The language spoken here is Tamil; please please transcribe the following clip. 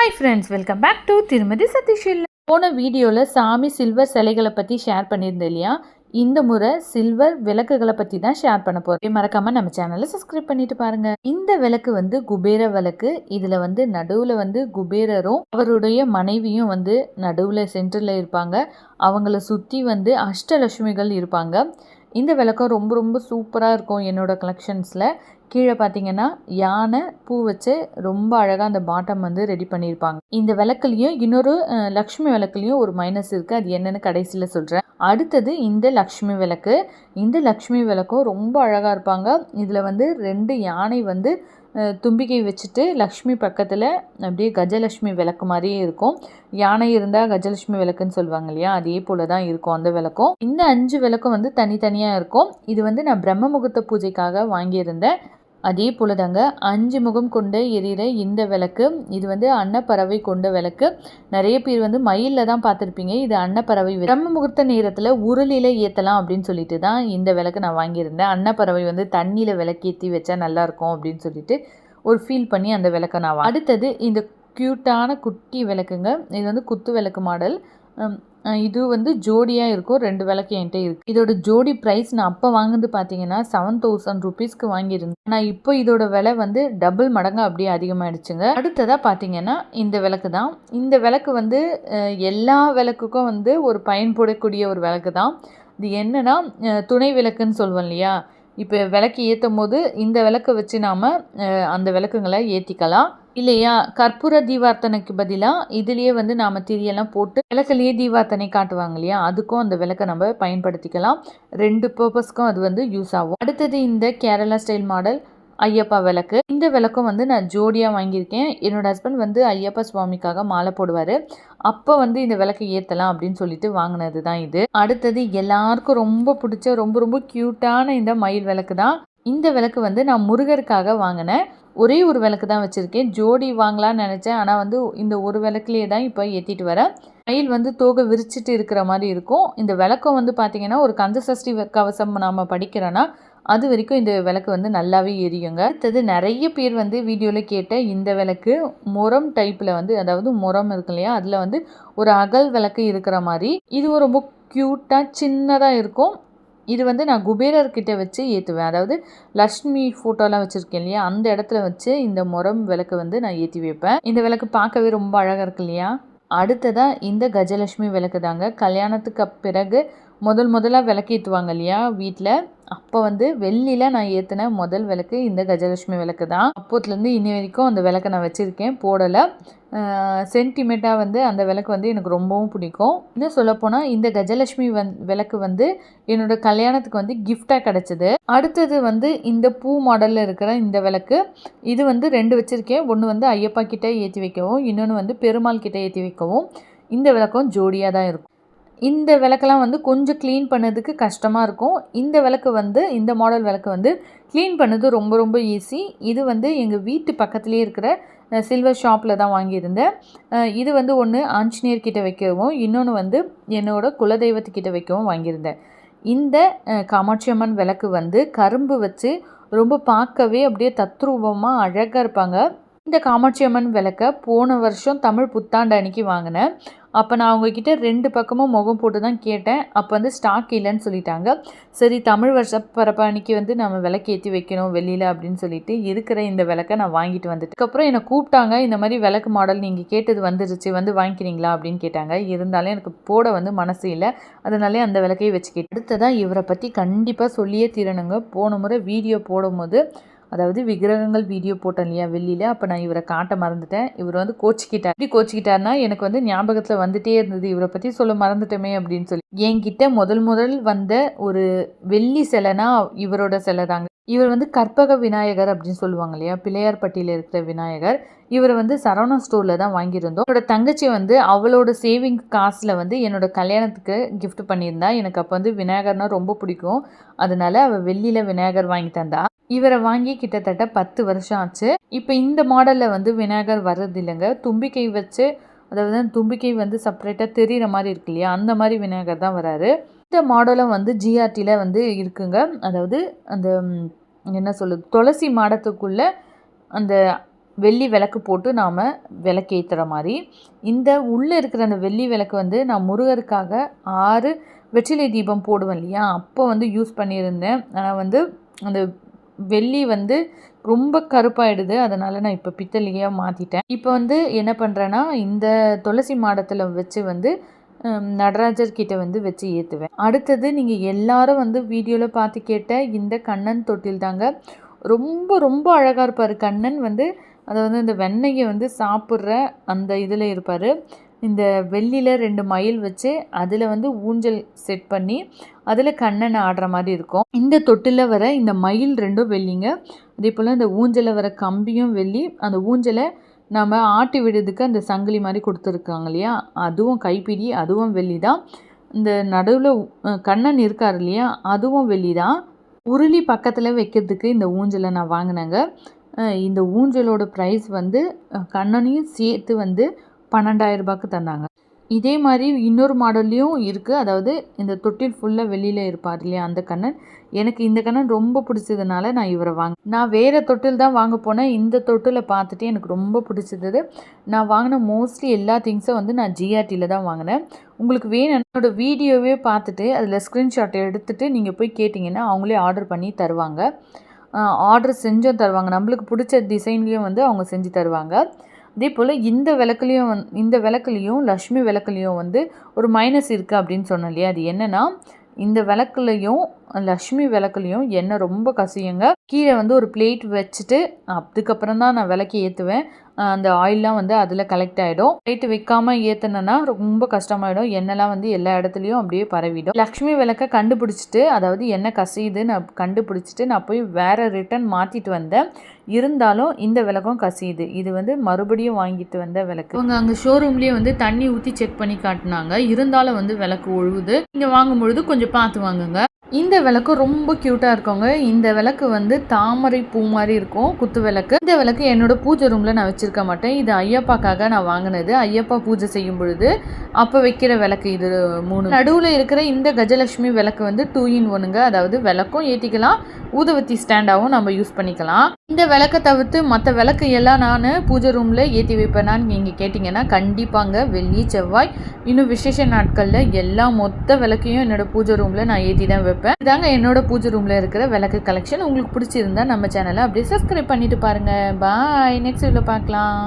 Hi friends welcome back to திருமதி சதீஷில் போன வீடியோவில் சாமி சில்வர் சிலைகளை பற்றி ஷேர் பண்ணியிருந்தேன் இல்லையா? இந்த முறை சில்வர் விளக்குகளை பற்றி தான் ஷேர் பண்ண போகிறேன் மறக்காமல் நம்ம சேனலை சப்ஸ்கிரைப் பண்ணிட்டு பாருங்கள் இந்த விளக்கு வந்து குபேர விளக்கு. இதில் வந்து நடுவில் வந்து குபேரரும் அவருடைய மனைவியும் வந்து நடுவில் சென்டரில் இருப்பாங்க. அவங்கள சுற்றி வந்து அஷ்டலட்சுமிகள் இருப்பாங்க. இந்த விளக்கம் ரொம்ப ரொம்ப சூப்பராக இருக்கும் என்னோட கலெக்ஷன்ஸில் கீழே பார்த்தீங்கன்னா யானை பூ வச்சு ரொம்ப அழகாக அந்த பாட்டம் வந்து ரெடி பண்ணியிருப்பாங்க இந்த விளக்குலையும் இன்னொரு லக்ஷ்மி விளக்குலையும் ஒரு மைனஸ் இருக்குது அது என்னென்னு கடைசியில் சொல்கிறேன் அடுத்தது இந்த லக்ஷ்மி விளக்கு. இந்த லக்ஷ்மி விளக்கும் ரொம்ப அழகாக இருப்பாங்க. இதில் வந்து ரெண்டு யானை வந்து தும்பிக்கை வச்சுட்டு லக்ஷ்மி பக்கத்தில் அப்படியே கஜலட்சுமி விளக்கு மாதிரியே இருக்கும். யானை இருந்தால் கஜலட்சுமி விளக்குன்னு சொல்லுவாங்க இல்லையா? அதே போல தான் இருக்கும் அந்த விளக்கும். இந்த அஞ்சு விளக்கும் வந்து தனித்தனியாக இருக்கும். இது வந்து நான் பிரம்ம முகூர்த்த பூஜைக்காக வாங்கியிருந்தேன். அதே போல் தாங்க அஞ்சு முகம் கொண்ட எரியிற இந்த விளக்கு இது வந்து அன்னப்பறவை கொண்ட விளக்கு. நிறைய பேர் வந்து மயிலில் தான் பார்த்துருப்பீங்க இது அன்னப்பறவை பிரம்ம முகூர்த்த நேரத்தில் உருளில ஏற்றலாம் அப்படின்னு சொல்லிட்டு தான் இந்த விளக்கு நான் வாங்கியிருந்தேன். அன்னப்பறவை வந்து தண்ணியில் விளக்கேற்றி வச்சா நல்லாயிருக்கும் அப்படின்னு சொல்லிட்டு ஒரு ஃபீல் பண்ணி அந்த விளக்கை நான் அடுத்தது இந்த க்யூட்டான குட்டி விளக்குங்க இது வந்து குத்து விளக்கு மாடல். இது வந்து ஜோடியாக இருக்கும் ரெண்டு விளக்கு என்கிட்ட இருக்கு. இதோட ஜோடி ப்ரைஸ் நான் அப்போ வாங்குனது பார்த்தீங்கன்னா செவன் தௌசண்ட் ருபீஸ்க்கு வாங்கியிருந்தேன். ஆனால் இப்போ இதோட விலை வந்து டபுள் மடங்கு அப்படியே அதிகமாகிடுச்சுங்க அடுத்ததாக பார்த்தீங்கன்னா இந்த விளக்கு தான். இந்த விளக்கு வந்து எல்லா விளக்குக்கும் வந்து ஒரு பயன்படக்கூடிய ஒரு விளக்கு தான். இது என்னென்னா துணை விளக்குன்னு சொல்லுவோம் இல்லையா? இப்போ விளக்கு ஏற்றும் போது இந்த விளக்கை வச்சு நாம் அந்த விளக்குங்களை ஏற்றிக்கலாம் இல்லையா? கற்பூர தீபார்த்தனைக்கு பதிலாக இதுலேயே வந்து நாம் திரியெல்லாம் போட்டு விளக்குலேயே தீபார்த்தனை காட்டுவாங்க இல்லையா? அதுக்கும் அந்த விளக்கை நம்ம பயன்படுத்திக்கலாம். ரெண்டு பர்பஸ்க்கும் அது வந்து யூஸ் ஆகும். அடுத்தது இந்த கேரளா ஸ்டைல் மாடல் ஐயப்பா விளக்கு. இந்த விளக்கும் வந்து நான் ஜோடியாக வாங்கியிருக்கேன். என்னோட ஹஸ்பண்ட் வந்து ஐயப்பா சுவாமிக்காக மாலை போடுவார். அப்போ வந்து இந்த விளக்கை ஏற்றலாம் அப்படின்னு சொல்லிட்டு வாங்கினது தான் இது. அடுத்தது எல்லாருக்கும் ரொம்ப பிடிச்ச ரொம்ப ரொம்ப க்யூட்டான இந்த மயில் விளக்கு தான் இந்த விளக்கு வந்து நான் முருகருக்காக வாங்கினேன். ஒரே ஒரு விளக்கு தான் வச்சுருக்கேன். ஜோடி வாங்கலாம்னு நினச்சேன். ஆனால் வந்து இந்த ஒரு விளக்குலேயே தான் இப்போ ஏற்றிட்டு வரேன். மயில் வந்து தோகை விரிச்சிட்டு இருக்கிற மாதிரி இருக்கும். இந்த விளக்கம் வந்து பார்த்திங்கன்னா ஒரு கந்தசஷ்டி வ- கவசம் நாம் படிக்கிறோன்னா அது வரைக்கும் இந்த விளக்கு வந்து நல்லாவே எரியுங்க. அடுத்தது நிறைய பேர் வந்து வீடியோவில் கேட்ட இந்த விளக்கு முரம் டைப்பில் வந்து அதாவது முரம் இருக்கு இல்லையா அதில் வந்து ஒரு அகல் விளக்கு இருக்கிற மாதிரி. இது ரொம்ப க்யூட்டாக சின்னதாக இருக்கும். இது வந்து நான் குபேரர்கிட்ட வச்சு ஏற்றுவேன் அதாவது லக்ஷ்மி ஃபோட்டோலாம் வச்சுருக்கேன் இல்லையா? அந்த இடத்துல வச்சு இந்த முரம் விளக்கு வந்து நான் ஏற்றி வைப்பேன். இந்த விளக்கு பார்க்கவே ரொம்ப அழகாக இருக்கு இல்லையா? அடுத்ததாக இந்த கஜலட்சுமி விளக்கு தாங்க கல்யாணத்துக்கு பிறகு முதல் முதலாக விளக்கு ஏற்றுவாங்க இல்லையா வீட்டில் அப்போ வந்து வெள்ளியில் நான் ஏற்றின முதல் விளக்கு இந்த கஜலட்சுமி விளக்கு தான். அப்போத்துலேருந்து இன்னி வரைக்கும் அந்த விளக்கை நான் வச்சுருக்கேன் போடலை. சென்டிமெண்ட்டாக வந்து அந்த விளக்கு வந்து எனக்கு ரொம்பவும் பிடிக்கும். இன்னும் சொல்லப்போனால் இந்த கஜலட்சுமி வந் விளக்கு வந்து என்னோட கல்யாணத்துக்கு வந்து கிஃப்டாக கிடச்சிது. அடுத்தது வந்து இந்த பூ மாடலில் இருக்கிற இந்த விளக்கு. இது வந்து ரெண்டு வச்சுருக்கேன். ஒன்று வந்து ஐயப்பா கிட்டே ஏற்றி வைக்கவும் இன்னொன்று வந்து பெருமாள் கிட்டே ஏற்றி வைக்கவும். இந்த விளக்கும் ஜோடியாக தான் இருக்கும். இந்த விளக்கெல்லாம் வந்து கொஞ்சம் க்ளீன் பண்ணதுக்கு கஷ்டமாக இருக்கும். இந்த விளக்கு வந்து இந்த மாடல் விளக்கு வந்து க்ளீன் பண்ணது ரொம்ப ரொம்ப ஈஸி இது வந்து எங்கள் வீட்டு பக்கத்துலேயே இருக்கிற சில்வர் ஷாப்பில் தான் வாங்கியிருந்தேன். இது வந்து ஒன்று ஆஞ்சநேயர் கிட்ட வைக்கவும் இன்னொன்று வந்து என்னோடய குலதெய்வத்துக்கிட்ட வைக்கவும் வாங்கியிருந்தேன். இந்த காமாட்சி அம்மன் விளக்கு வந்து கரும்பு வச்சு ரொம்ப பார்க்கவே அப்படியே தத்ரூபமாக அழகாக இருப்பாங்க. இந்த காமாட்சி அம்மன் விளக்கை போன வருஷம் தமிழ் புத்தாண்டு அன்னைக்கு வாங்கினேன். அப்போ நான் அவங்கக்கிட்ட ரெண்டு பக்கமும் முகம் போட்டு தான் கேட்டேன். அப்போ வந்து ஸ்டாக் இல்லைன்னு சொல்லிட்டாங்க. சரி தமிழ் வருஷ பரப்பு வந்து நம்ம விளக்கேற்றி வைக்கணும் வெளியில் அப்படின்னு சொல்லிட்டு இருக்கிற இந்த விளக்கை நான் வாங்கிட்டு வந்துட்டு அதுக்கப்புறம் என்னை கூப்பிட்டாங்க. இந்த மாதிரி விளக்கு மாடல் நீங்கள் கேட்டது வந்துருச்சு வந்து வாங்கிக்கிறீங்களா அப்படின்னு கேட்டாங்க. இருந்தாலும் எனக்கு போட வந்து மனசு இல்லை. அதனாலே அந்த விளக்கையை வச்சுக்கிட்டு அடுத்ததாக இவரை பற்றி கண்டிப்பாக சொல்லியே தீரணுங்க. போன முறை வீடியோ போடும்போது அதாவது விக்கிரகங்கள் வீடியோ போட்டேன் இல்லையா வெளியில் அப்போ நான் இவரை காட்ட மறந்துட்டேன். இவர் வந்து கோச்சிக்கிட்டார். எப்படி கோச்சிக்கிட்டார்னா எனக்கு வந்து ஞாபகத்தில் வந்துட்டே இருந்தது. இவரை பற்றி சொல்ல மறந்துட்டோமே அப்படின்னு சொல்லி. என்கிட்ட முதல் முதல் வந்த ஒரு வெள்ளி சிலைனா இவரோட சிலை தாங்க. இவர் வந்து கற்பக விநாயகர் அப்படின்னு சொல்லுவாங்க இல்லையா? பிள்ளையார்பட்டியில் இருக்கிற விநாயகர். இவர் வந்து சரவணா ஸ்டோரில் தான் வாங்கியிருந்தோம். என்னோட தங்கச்சி வந்து அவளோட சேவிங் காசில் வந்து என்னோட கல்யாணத்துக்கு கிஃப்ட் பண்ணியிருந்தா. எனக்கு அப்போ வந்து விநாயகர்னால் ரொம்ப பிடிக்கும். அதனால அவள் வெள்ளியில் விநாயகர் வாங்கி தந்தா. இவரை வாங்கி கிட்டத்தட்ட பத்து வருஷம் ஆச்சு. இப்போ இந்த மாடலில் வந்து விநாயகர் வர்றது இல்லைங்க. தும்பிக்கை வச்சு அதாவது தும்பிக்கை வந்து செப்பரேட்டாக தெரிகிற மாதிரி இருக்கு இல்லையா? அந்த மாதிரி விநாயகர் தான் வராரு. இந்த மாடலும் வந்து ஜிஆர்டியில் வந்து இருக்குங்க. அதாவது அந்த என்ன சொல்லுது துளசி மாடத்துக்குள்ளே அந்த வெள்ளி விளக்கு போட்டு நாம் விளக்கேற்றுற மாதிரி. இந்த உள்ளே இருக்கிற அந்த வெள்ளி விளக்கு வந்து நான் முருகருக்காக ஆறு வெற்றிலை தீபம் போடுவேன் இல்லையா? அப்போ வந்து யூஸ் பண்ணியிருந்தேன். ஆனால் வந்து அந்த வெள்ளி வந்து ரொம்ப கருப்பாயிடுது. அதனால் நான் இப்போ பித்தளையாக மாற்றிட்டேன் இப்போ வந்து என்ன பண்ணுறேன்னா இந்த துளசி மாடத்தில் வச்சு வந்து நடராஜர் கிட்ட வந்து வச்சு ஏற்றுவேன் அடுத்தது நீங்கள் எல்லாரும் வந்து வீடியோவில் பார்த்து கேட்ட இந்த கண்ணன் தொட்டில் தாங்க ரொம்ப ரொம்ப அழகாக இருப்பார். கண்ணன் வந்து அதை வந்து இந்த வெண்ணெயை வந்து சாப்பிட்ற அந்த இதில் இருப்பார். இந்த வெள்ளியில் ரெண்டு மயில் வச்சு அதில் வந்து ஊஞ்சல் செட் பண்ணி அதில் கண்ணனை ஆடுற மாதிரி இருக்கும். இந்த தொட்டில் வர இந்த மயில் ரெண்டும் வெள்ளிங்க. அதே போல் இந்த ஊஞ்சலில் வர கம்பியும் வெள்ளி. அந்த ஊஞ்சலை நம்ம ஆட்டி விடுறதுக்கு அந்த சங்கிலி மாதிரி கொடுத்துருக்காங்க இல்லையா? அதுவும் கைப்பிடி அதுவும் வெள்ளி தான் இந்த நடுவில் கண்ணன் இருக்கார் இல்லையா? அதுவும் வெள்ளி தான் உருளி பக்கத்தில் வைக்கிறதுக்கு இந்த ஊஞ்சலை நான் வாங்கினேங்க. இந்த ஊஞ்சலோட ப்ரைஸ் வந்து கண்ணனையும் சேர்த்து வந்து பன்னெண்டாயிரம் ரூபாய்க்கு தந்தாங்க. இதே மாதிரி இன்னொரு மாடல்லையும் இருக்குது அதாவது இந்த தொட்டில் ஃபுல்லாக வெளியில் இருப்பார் இல்லையா அந்த கண்ணன். எனக்கு இந்த கண்ணன் ரொம்ப பிடிச்சதுனால நான் இவரை வாங்க நான் வேறு தொட்டில் தான் வாங்க போனேன். இந்த தொட்டிலை பார்த்துட்டு எனக்கு ரொம்ப பிடிச்சது. நான் வாங்கின மோஸ்ட்லி எல்லா திங்ஸும் வந்து நான் ஜிஆர்டியில் தான் வாங்கினேன். உங்களுக்கு வேணும் என்னோட வீடியோவே பார்த்துட்டு அதில் ஸ்க்ரீன்ஷாட் எடுத்துகிட்டு நீங்கள் போய் கேட்டிங்கன்னா அவங்களே ஆர்டர் பண்ணி தருவாங்க. ஆர்டர் செஞ்சும் தருவாங்க. நம்மளுக்கு பிடிச்ச டிசைன்லேயும் வந்து அவங்க செஞ்சு தருவாங்க. அதே போல் இந்த விளக்குலேயும் வந் இந்த விளக்குலேயும் லக்ஷ்மி விளக்குலேயும் வந்து ஒரு மைனஸ் இருக்குது அப்படின்னு சொன்னேன் இல்லையா? அது என்னென்னா இந்த விளக்குலையும் லக்ஷ்மி விளக்குலையும் எண்ணெய் ரொம்ப கசியுங்க. கீழே வந்து ஒரு பிளேட் வச்சுட்டு அதுக்கப்புறம் தான் நான் விளக்கி ஏற்றுவேன் அந்த ஆயிலெலாம் வந்து அதில் கலெக்ட் ஆகிடும் பிளேட் வைக்காம ஏற்றுனேன்னா ரொம்ப கஷ்டமாயிடும். எண்ணெய்லாம் வந்து எல்லா இடத்துலையும் அப்படியே பரவிடும். லக்ஷ்மி விளக்கை கண்டுபிடிச்சிட்டு அதாவது எண்ணெய் கசியுது நான் கண்டுபிடிச்சிட்டு நான் போய் வேறு ரிட்டன் மாற்றிட்டு வந்தேன். இருந்தாலும் இந்த விளக்கும் கசியுது. இது வந்து மறுபடியும் வாங்கிட்டு வந்த விளக்கு. அவங்க அங்கே ஷோரூம்லேயே வந்து தண்ணி ஊற்றி செக் பண்ணி காட்டினாங்க. இருந்தாலும் வந்து விளக்கு ஒழுகுது. இங்கே வாங்கும் பொழுது கொஞ்சம் பார்த்து வாங்குங்க. இந்த விளக்கு ரொம்ப க்யூட்டாக இருக்குங்க. இந்த விளக்கு வந்து தாமரை பூ மாதிரி இருக்கும் குத்து விளக்கு. இந்த விளக்கு என்னோட பூஜை ரூமில் நான் வச்சுருக்க மாட்டேன். இது ஐயப்பாக்காக நான் வாங்கினது. ஐயப்பா பூஜை செய்யும் பொழுது அப்போ வைக்கிற விளக்கு இது மூணு. நடுவில் இருக்கிற இந்த கஜலட்சுமி விளக்கு வந்து டூ இன் ஒன்னுங்க அதாவது விளக்கும் ஏற்றிக்கலாம் ஊதுவத்தி ஸ்டாண்டாகவும் நம்ம யூஸ் பண்ணிக்கலாம். இந்த விளக்கை தவிர்த்து மற்ற விளக்கு எல்லாம் நான் பூஜை ரூமில் ஏற்றி வைப்பேனான்னு நீங்கள் கேட்டிங்கன்னா கண்டிப்பாங்க. வெள்ளி செவ்வாய் இன்னும் விசேஷ நாட்களில் எல்லா மொத்த விளக்கையும் என்னோட பூஜை ரூமில் நான் ஏற்றி தான் வைப்பேன். இதாங்க என்னோட பூஜை ரூமில் இருக்கிற விளக்கு கலெக்ஷன் உங்களுக்கு பிடிச்சிருந்தா நம்ம சேனலை அப்படியே சப்ஸ்கிரைப் பண்ணிட்டு பாருங்கள் பாய் நெக்ஸ்ட் வீடியோவில் பார்க்கலாம்.